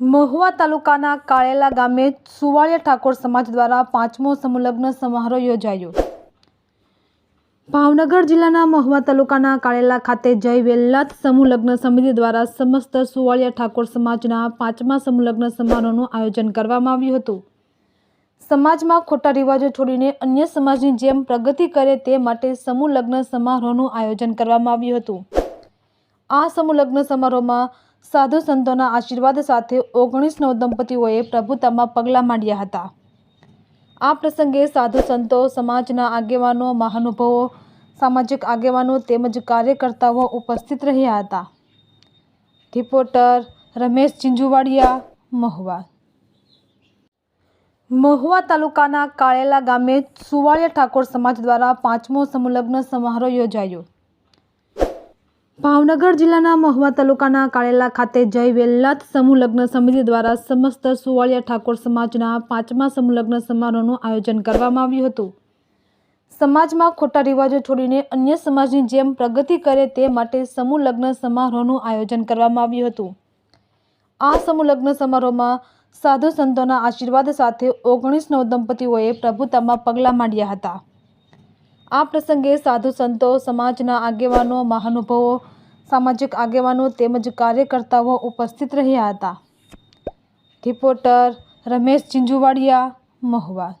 મહુવા તાલુકાના કાળેલા ગામે સુવાળિયા ઠાકોર સમાજ દ્વારા પાંચમો સમૂહલગ્ન સમારોહ યોજાયો. ભાવનગર જિલ્લાના મહુવા તાલુકાના કાળેલા ખાતે જય વેલ્લાત સમૂહલગ્ન સમિતિ દ્વારા સમસ્ત સુવાળિયા ઠાકોર સમાજના પાંચમા સમૂહલગ્ન સમારોહનું આયોજન કરવામાં આવ્યું હતું. સમાજમાં ખોટા રિવાજો છોડીને અન્ય સમાજની જેમ પ્રગતિ કરે તે માટે સમૂહલગ્ન સમારોહનું આયોજન કરવામાં આવ્યું હતું. આ સમૂહલગ્ન સમારોહમાં સાધુ સંતોના આશીર્વાદ સાથે ઓગણીસ નવદંપતીઓએ પ્રભુતામાં પગલાં માંડ્યા હતા. આ પ્રસંગે સાધુ સંતો, સમાજના આગેવાનો, મહાનુભાવો, સામાજિક આગેવાનો તેમજ કાર્યકર્તાઓ ઉપસ્થિત રહ્યા હતા. રિપોર્ટર રમેશ ચિંજુવાડિયા, મહુવા. મહુવા તાલુકાના કાળેલા ગામે સુવાળિયા ઠાકોર સમાજ દ્વારા પાંચમો સમૂહલગ્ન સમારોહ યોજાયો. ભાવનગર જિલ્લાના મહુવા તાલુકાના કાળેલા ખાતે જય વેલ્લાત સમૂહ લગ્ન સમિતિ દ્વારા સમસ્ત સુવાળિયા ઠાકોર સમાજના પાંચમા સમૂહ લગ્ન સમારોહનું આયોજન કરવામાં આવ્યું હતું. સમાજમાં ખોટા રિવાજો છોડીને અન્ય સમાજની જેમ પ્રગતિ કરે તે માટે સમૂહ લગ્ન સમારોહનું આયોજન કરવામાં આવ્યું હતું. આ સમૂહ લગ્ન સમારોહમાં સાધુ સંતોના આશીર્વાદ સાથે ઓગણીસ નવ દંપતીઓએ પ્રભુતામાં પગલાં માંડ્યા હતા. આ પ્રસંગે સાધુ સંતો, સમાજના આગેવાનો, મહાનુભાવો, સામાજિક આગેવાનો તેમજ કાર્યકર્તાઓ ઉપસ્થિત રહ્યા હતા. રિપોર્ટર રમેશ ચિંજુવાડિયા મહુવા